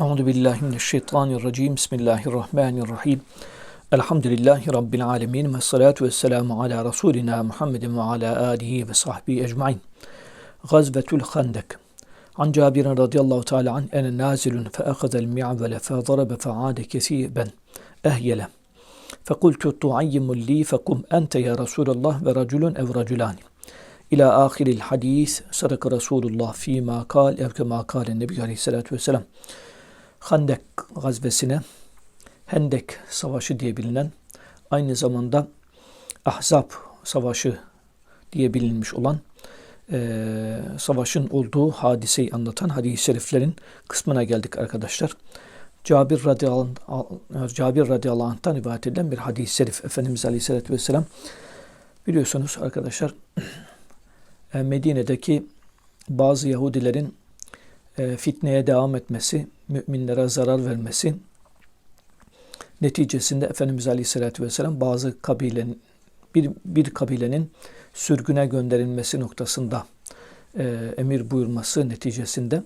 أعوذ بالله من الشيطان الرجيم. بسم الله الرحمن الرحيم. الحمد لله رب العالمين والصلاة والسلام على رسولنا محمد وعلى آله وصحبه أجمعين. غزبة الخندق. عن جابر رضي الله تعالى عن أن نازل فأخذ المعول فضرب فعاد كثيبا أهيلا. فقلت تعيم لي فقم أنت يا رسول الله ورجل أو رجلان. إلى آخر الحديث صدق رسول الله فيما قال أو كما قال النبي عليه الصلاة والسلام. Handek gazvesine Hendek Savaşı diye bilinen aynı zamanda Ahzab Savaşı diye bilinmiş olan e, savaşın olduğu hadiseyi anlatan hadis-i şeriflerin kısmına geldik arkadaşlar. Cabir radıyallahu, Cabir radıyallahu anh'tan rivayet edilen bir hadis-i şerif. Efendimiz aleyhissalatü vesselam biliyorsunuz arkadaşlar Medine'deki bazı Yahudilerin fitneye devam etmesi, müminlere zarar vermesi neticesinde Efendimiz Aleyhisselatü Vesselam bazı kabilenin bir, bir kabilenin sürgüne gönderilmesi noktasında e, emir buyurması neticesinde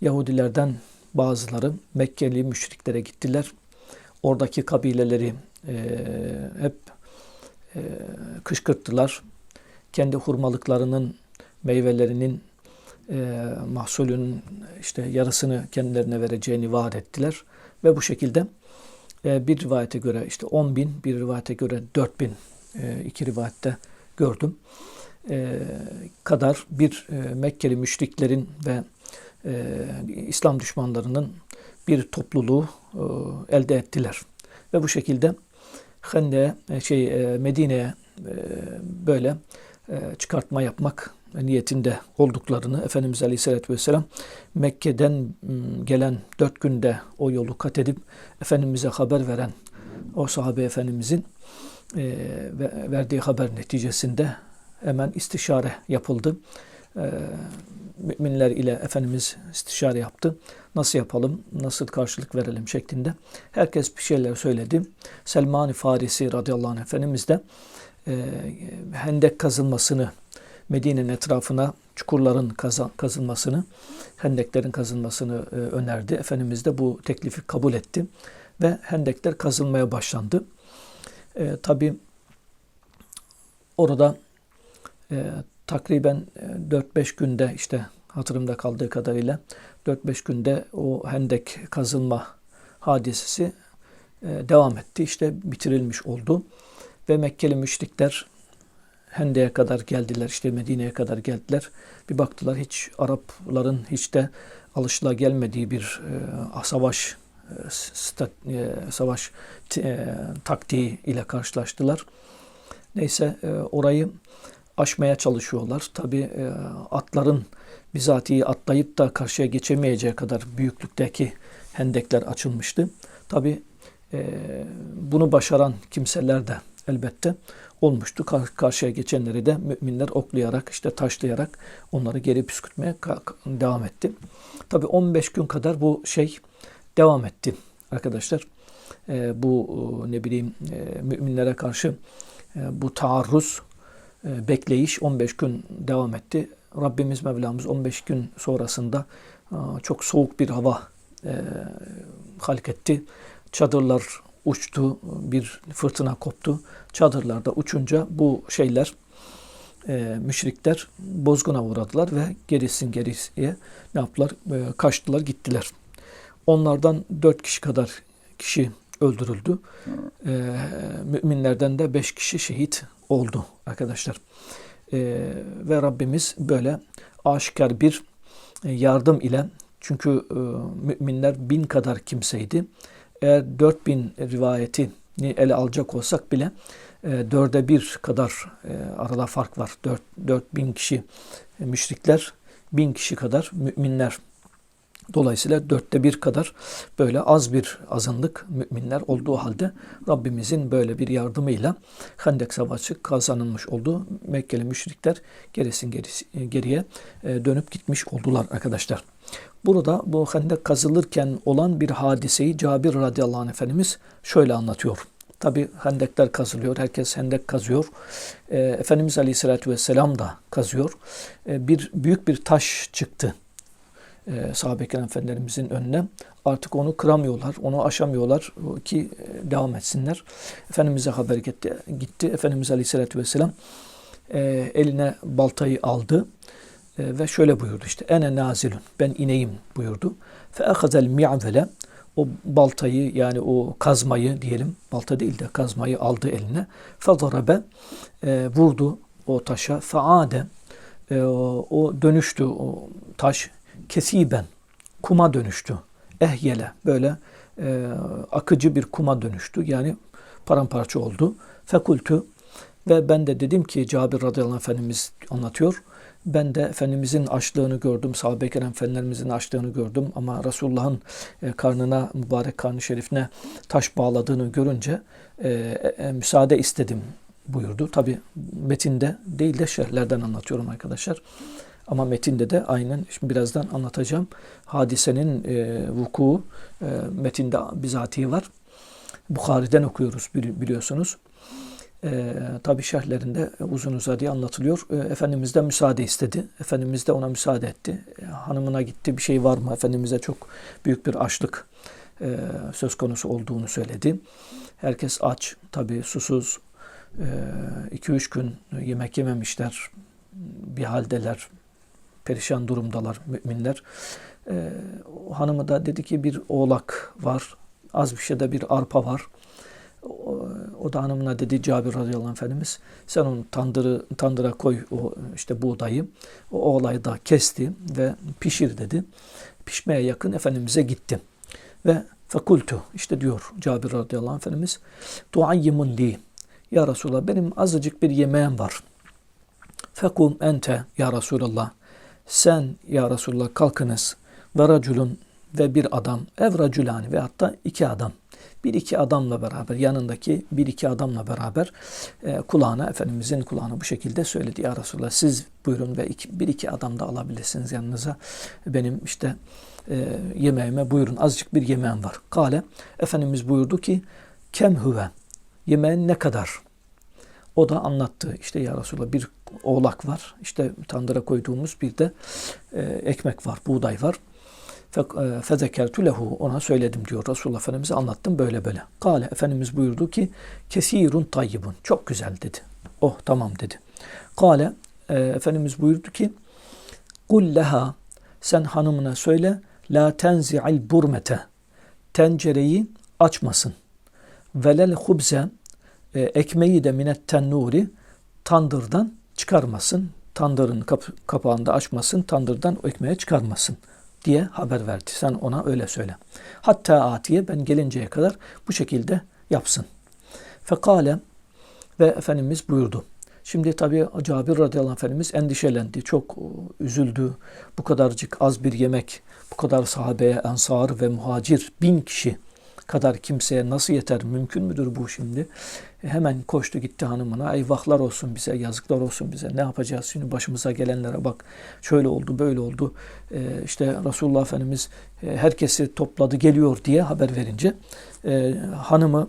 Yahudilerden bazıları Mekkeli müşriklere gittiler. Oradaki kabileleri e, hep e, kışkırttılar. Kendi hurmalıklarının meyvelerinin e, mahsulünün işte yarısını kendilerine vereceğini vaat ettiler. Ve bu şekilde e, bir rivayete göre işte 10 bin, bir rivayete göre 4 bin, e, iki rivayette gördüm. E, kadar bir e, Mekkeli müşriklerin ve e, İslam düşmanlarının bir topluluğu e, elde ettiler. Ve bu şekilde Hende e, şey e, Medine'ye e, böyle e, çıkartma yapmak niyetinde olduklarını Efendimiz Aleyhisselatü Vesselam Mekke'den gelen dört günde o yolu kat edip Efendimiz'e haber veren o sahabe Efendimiz'in e, verdiği haber neticesinde hemen istişare yapıldı. E, müminler ile Efendimiz istişare yaptı. Nasıl yapalım, nasıl karşılık verelim şeklinde. Herkes bir şeyler söyledi. Selman-ı Farisi radıyallahu anh Efendimiz de e, hendek kazılmasını Medine'nin etrafına çukurların kazılmasını, hendeklerin kazılmasını e, önerdi. Efendimiz de bu teklifi kabul etti ve hendekler kazılmaya başlandı. E, Tabi orada e, takriben 4-5 e, günde işte hatırımda kaldığı kadarıyla 4-5 günde o hendek kazılma hadisesi e, devam etti. İşte bitirilmiş oldu ve Mekkeli müşrikler Hende'ye kadar geldiler, işte Medine'ye kadar geldiler. Bir baktılar hiç Arapların hiç de alışıla gelmediği bir e, savaş e, e, savaş e, taktiği ile karşılaştılar. Neyse e, orayı aşmaya çalışıyorlar. Tabi e, atların bizatihi atlayıp da karşıya geçemeyeceği kadar büyüklükteki hendekler açılmıştı. Tabi e, bunu başaran kimseler de elbette olmuştu. Karşıya geçenleri de müminler oklayarak, işte taşlayarak onları geri püskürtmeye devam etti. Tabi 15 gün kadar bu şey devam etti arkadaşlar. E, bu ne bileyim e, müminlere karşı e, bu taarruz, e, bekleyiş 15 gün devam etti. Rabbimiz Mevlamız 15 gün sonrasında e, çok soğuk bir hava e, halk etti. Çadırlar uçtu, bir fırtına koptu. Çadırlarda uçunca bu şeyler, e, müşrikler bozguna uğradılar ve gerisin gerisiye ne yaptılar? E, kaçtılar, gittiler. Onlardan dört kişi kadar kişi öldürüldü. E, müminlerden de beş kişi şehit oldu arkadaşlar. E, ve Rabbimiz böyle aşikar bir e, yardım ile çünkü e, müminler bin kadar kimseydi eğer 4000 rivayetini ele alacak olsak bile e, dörde bir kadar e, arada fark var. 4, 4000 kişi e, müşrikler, bin kişi kadar müminler. Dolayısıyla dörtte bir kadar böyle az bir azınlık müminler olduğu halde Rabbimizin böyle bir yardımıyla Hendek Savaşı kazanılmış oldu. Mekkeli müşrikler gerisin gerisi, geriye dönüp gitmiş oldular arkadaşlar. Burada bu hendek kazılırken olan bir hadiseyi Cabir radıyallahu anh Efendimiz şöyle anlatıyor. Tabi hendekler kazılıyor. Herkes hendek kazıyor. E, Efendimiz Aleyhisselatü Vesselam da kazıyor. E, bir büyük bir taş çıktı. e, sahabe kiram efendilerimizin önüne. Artık onu kıramıyorlar, onu aşamıyorlar ki e, devam etsinler. Efendimiz'e haber gitti. gitti. Efendimiz Aleyhisselatü Vesselam e, eline baltayı aldı ve şöyle buyurdu işte ene nazilun ben ineyim buyurdu. Fe ahazel mi'vele o baltayı yani o kazmayı diyelim balta değil de kazmayı aldı eline. Fadarabe e, vurdu o taşa. Faade e, o, o dönüştü o taş kesiben kuma dönüştü. Ehyele böyle e, akıcı bir kuma dönüştü. Yani paramparça oldu. Fekultu ve ben de dedim ki Cabir radıyallahu anh Efendimiz anlatıyor. Ben de Efendimizin açlığını gördüm, sahabe-i kiram Efendilerimizin açlığını gördüm ama Resulullah'ın e, karnına, mübarek karnı şerifine taş bağladığını görünce e, e, müsaade istedim buyurdu. Tabi metinde değil de şerhlerden anlatıyorum arkadaşlar. Ama metinde de aynen şimdi birazdan anlatacağım. Hadisenin e, vuku e, metinde bizatihi var. Bukhari'den okuyoruz biliyorsunuz. E, tabi şerhlerinde uzun uzadıya anlatılıyor. E, Efendimiz de müsaade istedi. Efendimiz de ona müsaade etti. E, hanımına gitti bir şey var mı? Efendimiz'e çok büyük bir açlık e, söz konusu olduğunu söyledi. Herkes aç, tabi susuz. 2-3 e, gün yemek yememişler. Bir haldeler, perişan durumdalar müminler. E, hanımı da dedi ki bir oğlak var. Az bir şeyde bir arpa var o da hanımına dedi Cabir radıyallahu anh efendimiz sen onu tandırı, tandıra koy o işte buğdayı. O oğlayı da kesti ve pişir dedi. Pişmeye yakın Efendimiz'e gitti. Ve fekultu işte diyor Cabir radıyallahu anh efendimiz tuayyimun li ya Resulallah benim azıcık bir yemeğim var. Fekum ente ya Resulallah sen ya Resulallah kalkınız ve raculun ve bir adam ev raculani ve hatta iki adam bir iki adamla beraber yanındaki bir iki adamla beraber e, kulağına Efendimizin kulağına bu şekilde söyledi. Ya Resulallah siz buyurun ve iki, bir iki adam da alabilirsiniz yanınıza. Benim işte e, yemeğime buyurun azıcık bir yemeğim var. Kale Efendimiz buyurdu ki kem huve yemeğin ne kadar? O da anlattı. İşte ya Resulallah bir oğlak var. İşte tandıra koyduğumuz bir de e, ekmek var, buğday var. E, fezekertu lehu ona söyledim diyor Resulullah Efendimiz'e anlattım böyle böyle. Kale Efendimiz buyurdu ki kesirun tayyibun çok güzel dedi. Oh tamam dedi. Kale e, Efendimiz buyurdu ki kul leha sen hanımına söyle la tenzi'il burmete tencereyi açmasın. Velel hubze e, ekmeği de minet tennuri tandırdan çıkarmasın. Tandırın kap- kapağını da açmasın. Tandırdan o ekmeği çıkarmasın diye haber verdi. Sen ona öyle söyle. Hatta atiye ben gelinceye kadar bu şekilde yapsın. Fekale ve Efendimiz buyurdu. Şimdi tabi Cabir radıyallahu anh Efendimiz endişelendi. Çok üzüldü. Bu kadarcık az bir yemek, bu kadar sahabeye, ensar ve muhacir bin kişi kadar kimseye nasıl yeter? Mümkün müdür bu şimdi? E, hemen koştu gitti hanımına. Eyvahlar olsun bize, yazıklar olsun bize. Ne yapacağız şimdi başımıza gelenlere bak. Şöyle oldu, böyle oldu. E, işte Resulullah Efendimiz e, herkesi topladı geliyor diye haber verince e, hanımı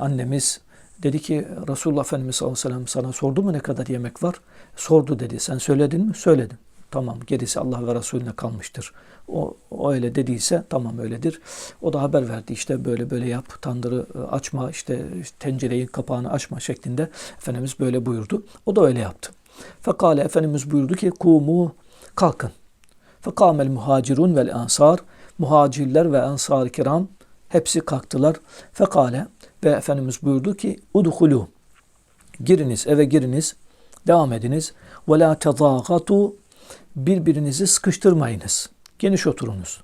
annemiz dedi ki Resulullah Efendimiz sallallahu aleyhi ve sellem sana sordu mu ne kadar yemek var? Sordu dedi. Sen söyledin mi? Söyledim. Tamam gerisi Allah ve Resulüne kalmıştır. O, o öyle dediyse tamam öyledir. O da haber verdi işte böyle böyle yap tandırı e, açma işte tencereyi kapağını açma şeklinde Efendimiz böyle buyurdu. O da öyle yaptı. Fekale Efendimiz buyurdu ki kumu kalkın. Fekamel muhacirun vel ansar muhacirler ve ansar kiram hepsi kalktılar. Fekale ve Efendimiz buyurdu ki udhulu giriniz eve giriniz devam ediniz ve la tezagatu birbirinizi sıkıştırmayınız. Geniş oturunuz.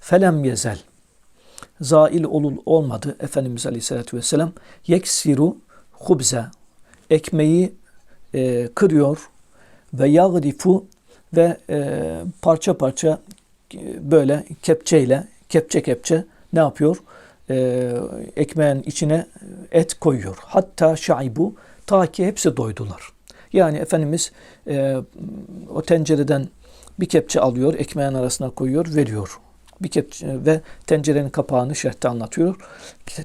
Felem yezel. Zail olul olmadı. Efendimiz Aleyhisselatü Vesselam yeksiru hubze. Ekmeği e, kırıyor ve yağrifu ve e, parça parça e, böyle kepçeyle kepçe kepçe ne yapıyor? E, ekmeğin içine et koyuyor. Hatta şaibu ta ki hepsi doydular. Yani Efendimiz e, o tencereden bir kepçe alıyor, ekmeğin arasına koyuyor, veriyor. Bir kepçe ve tencerenin kapağını şerhte anlatıyor.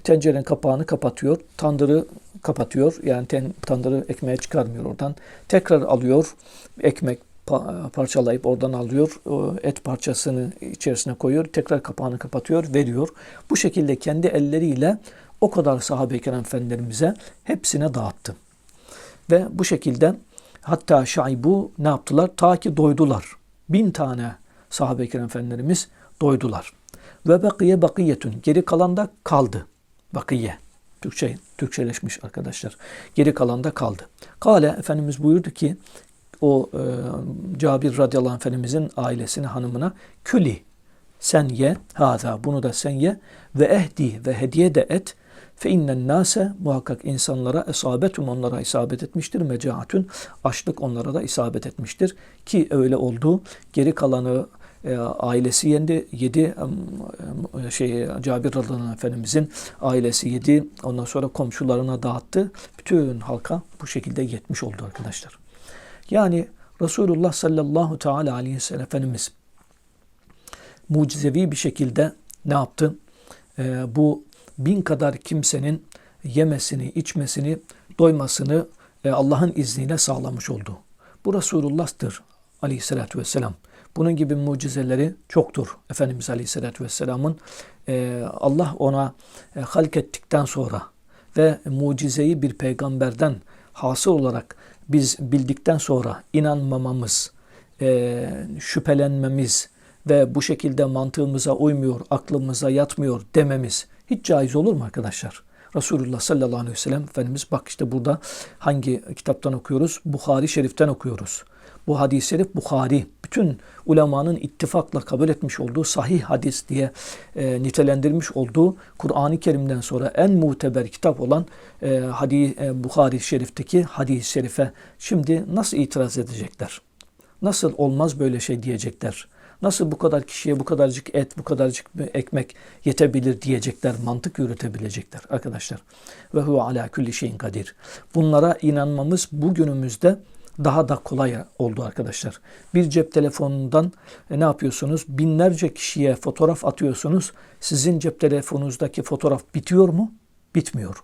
Tencerenin kapağını kapatıyor, tandırı kapatıyor. Yani ten, tandırı ekmeğe çıkarmıyor oradan. Tekrar alıyor ekmek pa- parçalayıp oradan alıyor. Et parçasını içerisine koyuyor. Tekrar kapağını kapatıyor, veriyor. Bu şekilde kendi elleriyle o kadar sahabe-i efendilerimize hepsine dağıttı. Ve bu şekilde hatta şaibu ne yaptılar? Ta ki doydular. Bin tane sahabe-i kiram efendilerimiz doydular. Ve bakiye bakiyetün. Geri kalan da kaldı. Bakiye. Türkçe, Türkçeleşmiş arkadaşlar. Geri kalan da kaldı. Kale Efendimiz buyurdu ki o e, Cabir radıyallahu anh Efendimizin ailesine hanımına küli sen ye haza bunu da sen ye ve ehdi ve hediye de et fe innen nase muhakkak insanlara esabetum onlara isabet etmiştir mecaatün açlık onlara da isabet etmiştir ki öyle oldu geri kalanı e, ailesi yendi yedi em, şey Cabir radıyallahu Efendimizin ailesi yedi ondan sonra komşularına dağıttı bütün halka bu şekilde yetmiş oldu arkadaşlar. Yani Resulullah sallallahu teala aleyhi ve sellem Efendimiz mucizevi bir şekilde ne yaptı? Ee, bu bin kadar kimsenin yemesini, içmesini, doymasını e, Allah'ın izniyle sağlamış oldu. Bu Resulullah'tır aleyhissalatü vesselam. Bunun gibi mucizeleri çoktur. Efendimiz Aleyhisselatü Vesselam'ın e, Allah ona e, halk ettikten sonra ve mucizeyi bir peygamberden hasıl olarak biz bildikten sonra inanmamamız, şüphelenmemiz ve bu şekilde mantığımıza uymuyor, aklımıza yatmıyor dememiz hiç caiz olur mu arkadaşlar? Resulullah sallallahu aleyhi ve sellem Efendimiz bak işte burada hangi kitaptan okuyoruz? Bukhari Şerif'ten okuyoruz. Bu hadis-i şerif Bukhari, bütün ulemanın ittifakla kabul etmiş olduğu sahih hadis diye e, nitelendirmiş olduğu Kur'an-ı Kerim'den sonra en muteber kitap olan e, hadis, e, Bukhari Şerif'teki hadis-i şerife şimdi nasıl itiraz edecekler? Nasıl olmaz böyle şey diyecekler? Nasıl bu kadar kişiye bu kadarcık et, bu kadarcık ekmek yetebilir diyecekler, mantık yürütebilecekler arkadaşlar. Ve huve ala kulli şeyin kadir. Bunlara inanmamız bugünümüzde daha da kolay oldu arkadaşlar. Bir cep telefonundan e, ne yapıyorsunuz? Binlerce kişiye fotoğraf atıyorsunuz. Sizin cep telefonunuzdaki fotoğraf bitiyor mu? Bitmiyor.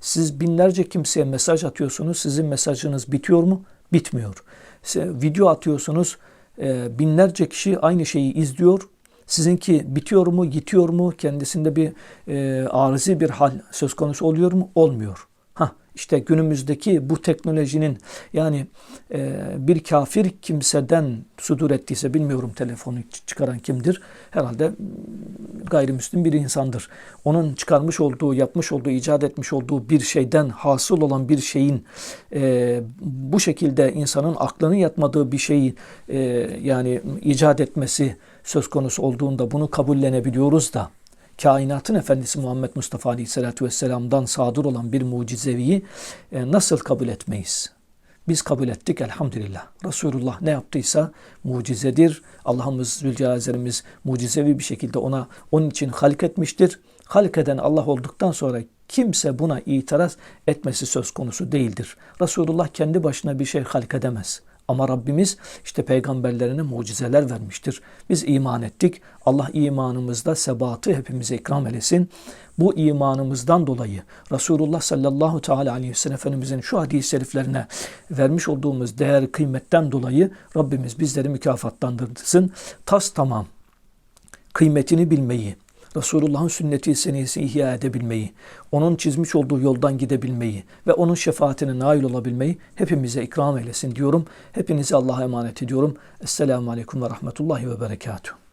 Siz binlerce kimseye mesaj atıyorsunuz. Sizin mesajınız bitiyor mu? Bitmiyor. Size video atıyorsunuz. E, binlerce kişi aynı şeyi izliyor. Sizinki bitiyor mu, yitiyor mu? Kendisinde bir e, arızi bir hal söz konusu oluyor mu? Olmuyor. İşte günümüzdeki bu teknolojinin yani e, bir kafir kimseden sudur ettiyse bilmiyorum telefonu çıkaran kimdir. Herhalde gayrimüslim bir insandır. Onun çıkarmış olduğu, yapmış olduğu, icat etmiş olduğu bir şeyden hasıl olan bir şeyin e, bu şekilde insanın aklının yatmadığı bir şeyi e, yani icat etmesi söz konusu olduğunda bunu kabullenebiliyoruz da kainatın efendisi Muhammed Mustafa Aleyhisselatü Vesselam'dan sadır olan bir mucizeviyi e, nasıl kabul etmeyiz? Biz kabul ettik elhamdülillah. Resulullah ne yaptıysa mucizedir. Allah'ımız Zülcelal'imiz mucizevi bir şekilde ona onun için halk etmiştir. Halk eden Allah olduktan sonra kimse buna itiraz etmesi söz konusu değildir. Resulullah kendi başına bir şey halk edemez. Ama Rabbimiz işte peygamberlerine mucizeler vermiştir. Biz iman ettik. Allah imanımızda sebatı hepimize ikram eylesin. Bu imanımızdan dolayı Resulullah sallallahu teala aleyhi ve sellem Efendimizin şu hadis-i şeriflerine vermiş olduğumuz değer kıymetten dolayı Rabbimiz bizleri mükafatlandırsın. Tas tamam kıymetini bilmeyi, Resulullah'ın sünneti seniyesi ihya edebilmeyi, onun çizmiş olduğu yoldan gidebilmeyi ve onun şefaatine nail olabilmeyi hepimize ikram eylesin diyorum. Hepinizi Allah'a emanet ediyorum. Esselamu Aleyküm ve Rahmetullahi ve Berekatuhu.